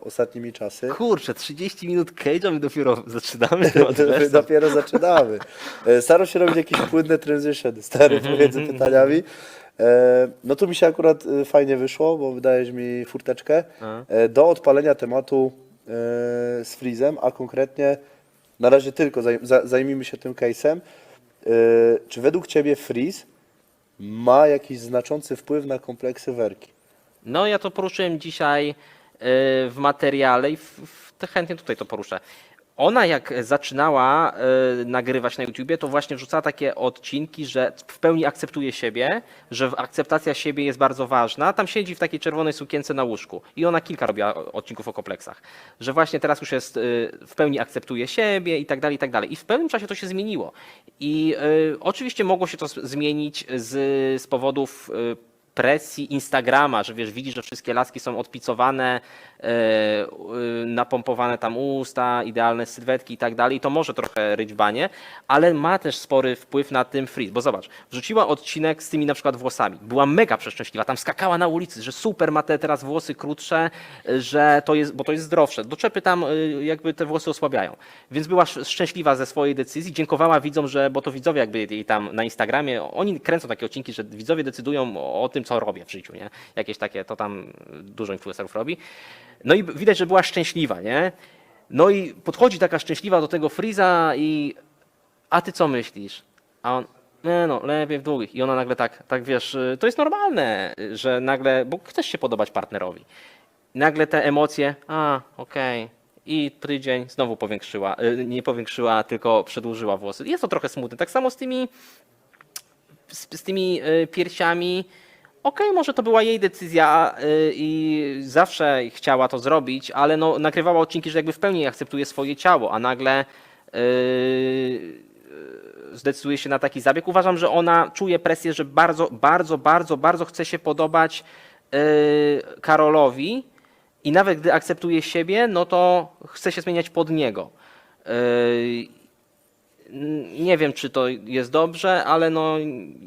ostatnimi czasy. Kurczę, 30 minut Cage'a my dopiero zaczynamy temat My dopiero zaczynamy. E, Staram się robić jakieś płynne transition, stary, Mhm, pomiędzy pytaniami. E, No tu mi się akurat e, fajnie wyszło, bo wydajesz mi furteczkę A. e, do odpalenia tematu e, z Freezem, a konkretnie na razie tylko zaj- za- zajmijmy się tym case'em. E, Czy według Ciebie Freeze ma jakiś znaczący wpływ na kompleksy werki? No ja to poruszyłem dzisiaj w materiale i w, w, chętnie tutaj to poruszę. Ona jak zaczynała e, nagrywać na YouTubie, to właśnie wrzucała takie odcinki, że w pełni akceptuje siebie, że akceptacja siebie jest bardzo ważna. Tam siedzi w takiej czerwonej sukience na łóżku i ona kilka robiła odcinków o kompleksach. Że właśnie teraz już jest e, w pełni akceptuje siebie i tak dalej, i tak dalej. I w pewnym czasie to się zmieniło. I oczywiście mogło się to zmienić z, z powodów presji Instagrama, że wiesz, widzisz, że wszystkie laski są odpicowane, e, e, napompowane tam usta, idealne sylwetki i tak dalej, to może trochę ryć banie, ale ma też spory wpływ na tym freeze, bo zobacz, wrzuciła odcinek z tymi na przykład włosami, była mega przeszczęśliwa, tam skakała na ulicy, że super ma te teraz włosy krótsze, że to jest, bo to jest zdrowsze, doczepy tam e, jakby te włosy osłabiają, więc była sz- szczęśliwa ze swojej decyzji, dziękowała widzom, że, bo to widzowie jakby jej tam na Instagramie, oni kręcą takie odcinki, że widzowie decydują o, o tym, co robię w życiu, nie? Jakieś takie, to tam dużo influencerów robi. No i widać, że była szczęśliwa, nie? No i podchodzi taka szczęśliwa do tego Freeza i a ty co myślisz? A on, nie no, lepiej w długich. I ona nagle tak, tak wiesz, to jest normalne, że nagle, bo chcesz się podobać partnerowi. Nagle te emocje, a, okej. I tydzień znowu powiększyła, y, nie powiększyła, tylko przedłużyła włosy. Jest to trochę smutne. Tak samo z tymi, z, z tymi y, piersiami. Okej, może to była jej decyzja y, i zawsze chciała to zrobić, ale no, nagrywała odcinki, że jakby w pełni akceptuje swoje ciało, a nagle y, zdecyduje się na taki zabieg. Uważam, że ona czuje presję, że bardzo, bardzo, bardzo, bardzo chce się podobać y, Karolowi i nawet gdy akceptuje siebie, no to chce się zmieniać pod niego. Nie wiem, czy to jest dobrze, ale no,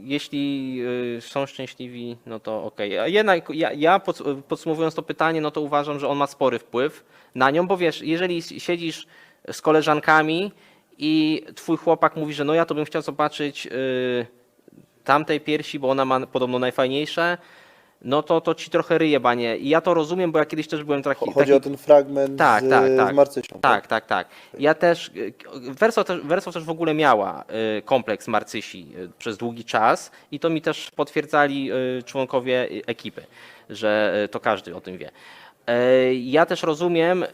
jeśli y, są szczęśliwi, no to okej. A Jednak ja, ja pods- podsumowując to pytanie, no to uważam, że on ma spory wpływ na nią, bo wiesz, jeżeli siedzisz z koleżankami i twój chłopak mówi, że no ja to bym chciał zobaczyć y, tamtej piersi, bo ona ma podobno najfajniejsze, no to to ci trochę ryje banie. I ja to rozumiem, bo ja kiedyś też byłem taki... Chodzi taki o ten fragment tak, z, tak, tak. z Marcysią. Tak, tak, tak. Ja też, Verso też, Verso też w ogóle miała y, kompleks Marcysi y, przez długi czas i to mi też potwierdzali członkowie ekipy, że to każdy o tym wie. Ja też rozumiem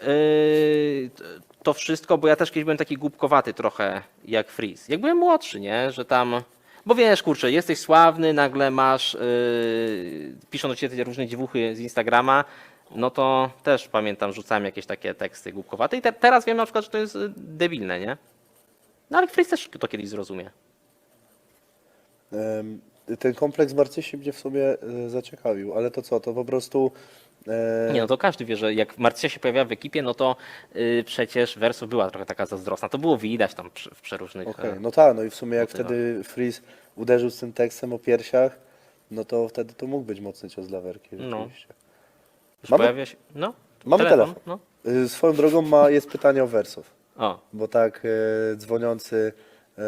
to wszystko, bo ja też kiedyś byłem taki głupkowaty trochę jak Freeze. Jak byłem młodszy, nie, że tam... Bo wiesz, kurczę, jesteś sławny, nagle masz, yy, piszą do ciebie te różne dziewuchy z Instagrama, no to też pamiętam, rzucałem jakieś takie teksty głupkowate i te, teraz wiem na przykład, że to jest y, debilne, nie? No ale Freeze też to kiedyś zrozumie. Ten kompleks Marcysi mnie w sumie e, zaciekawił, ale to co, to po prostu... e, Nie no to każdy wie, że jak Marcysia się pojawiała w ekipie, no to y, przecież Verso była trochę taka zazdrosna. To było widać tam przy, w przeróżnych... Okej, e, no tak, no i w sumie jak motywach. wtedy Freeze uderzył z tym tekstem o piersiach, no to wtedy to mógł być mocny cios dla Werki, No. rzeczywiście. już mamy- pojawia się... No, Mamy telefon. No. Y, Swoją drogą ma, jest pytanie o wersów, O, bo tak e, dzwoniący e,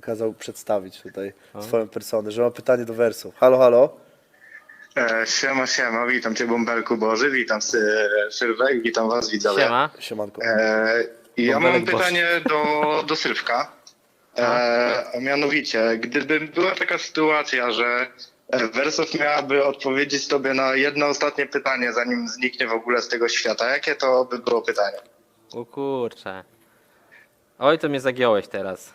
kazał przedstawić tutaj swoją personę, że ma pytanie do wersów. Halo, halo? E, Siema, siema, witam Cię Bąbelku Boży, witam Sy- Sylwek, witam Was widzowie. siema. Siemanko. E, ja mam Boży. pytanie do, do Sylwka, e, a mianowicie, gdyby była taka sytuacja, że Wersow miałaby odpowiedzieć Tobie na jedno ostatnie pytanie, zanim zniknie w ogóle z tego świata, jakie to by było pytanie? O kurczę. Oj, to mnie zagiąłeś teraz.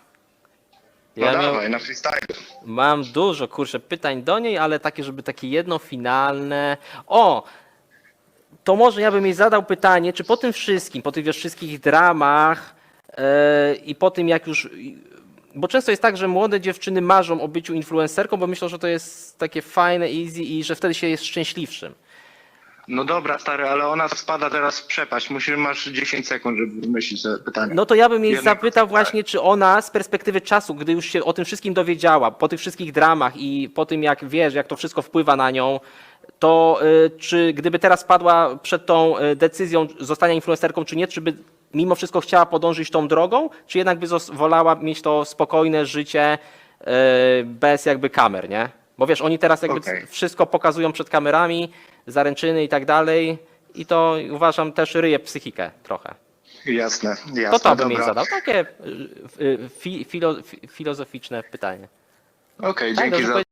No Ja miał- dawaj, na freestyle. Mam dużo, kurczę, pytań do niej, ale takie, żeby takie jedno finalne. O! To może ja bym jej zadał pytanie, czy po tym wszystkim, po tych wiesz, wszystkich dramach e, i po tym jak już. Bo często jest tak, że młode dziewczyny marzą o byciu influencerką, bo myślą, że to jest takie fajne, easy i że wtedy się jest szczęśliwszym. No dobra, stary, ale ona spada teraz w przepaść, musisz, masz 10 sekund, żeby wymyślić sobie pytanie. No to ja bym jej Jednak zapytał tak. właśnie, czy ona z perspektywy czasu, gdy już się o tym wszystkim dowiedziała, po tych wszystkich dramach i po tym jak wiesz, jak to wszystko wpływa na nią, to y, czy gdyby teraz padła przed tą y, decyzją zostania influencerką czy nie, czy by mimo wszystko chciała podążyć tą drogą, czy jednak by zos- wolała mieć to spokojne życie y, bez jakby kamer, nie? Bo wiesz, oni teraz jakby Okej. wszystko pokazują przed kamerami, zaręczyny i tak dalej i to uważam też ryje psychikę trochę. Jasne, jasne. To to bym jej dobra. zadał. Takie y, y, fi, filo, fi, filozoficzne pytanie. Okej, Tak, dzięki dobrze za